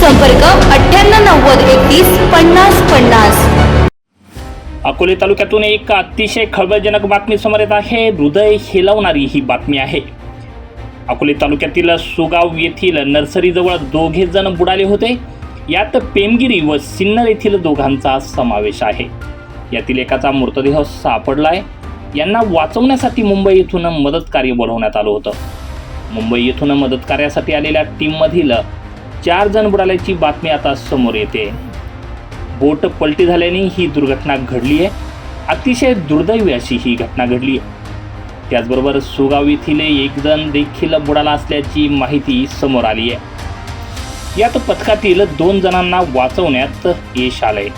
संपर्क अठ्ठ्याण्णव नव्वद एकतीस पन्नास पन्नास. अकोले तालुक्यातून एक अतिशय खळबळजनक बातमी समोर येत आहे. हृदय हेलवणारी ही बातमी आहे. अकोले तालुक्यातील सुगाव येथील नर्सरीजवळ दोघे जण बुडाले होते. यात पेमगिरी व सिन्नर येथील दोघांचा समावेश आहे. यातील एकाचा मृतदेह सापडला आहे यांना वाचवण्यासाठी मुंबई येथून मदत कार्य बोलवण्यात आलं होतं. मुंबई येथून मदत कार्यासाठी आलेल्या टीममधील चार जण बुडाल्याची बातमी आता समोर येते. बोट पलटी झाल्याने ही दुर्घटना घडली आहे. अतिशय दुर्दैवी अशी ही घटना घडली आहे. त्याचबरोबर सुगाव येथील एक जण देखील बुडाला असल्याची माहिती समोर आली आहे. यात पथकातील दोन जणांना वाचवण्यात यश आलंय.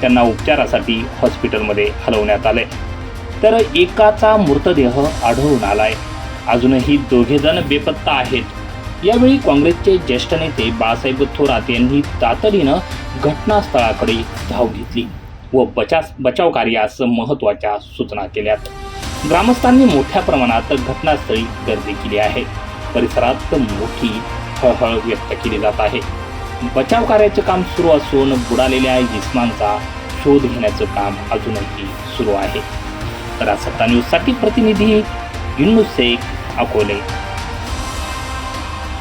त्यांना उपचारासाठी हॉस्पिटलमध्ये हलवण्यात आलंय. तर एकाचा मृतदेह आढळून आलाय. अजूनही दोघे जण बेपत्ता आहेत. यावेळी काँग्रेसचे ज्येष्ठ नेते बाळासाहेब थोरात यांनी तातडीनं घटनास्थळाकडे धाव घेतली व बचास बचाव कार्यास महत्त्वाच्या सूचना केल्यात. ग्रामस्थांनी मोठ्या प्रमाणात घटनास्थळी गर्दी केली आहे. परिसरात मोठी हळहळ व्यक्त केली जात आहे. बचाव कार्याचे काम सुरू असून बुडालेल्या जिस्मांचा शोध घेण्याचं काम अजूनही सुरू आहे. राजसत्ता न्यूजसाठी प्रतिनिधी युन्नू शेख अकोले.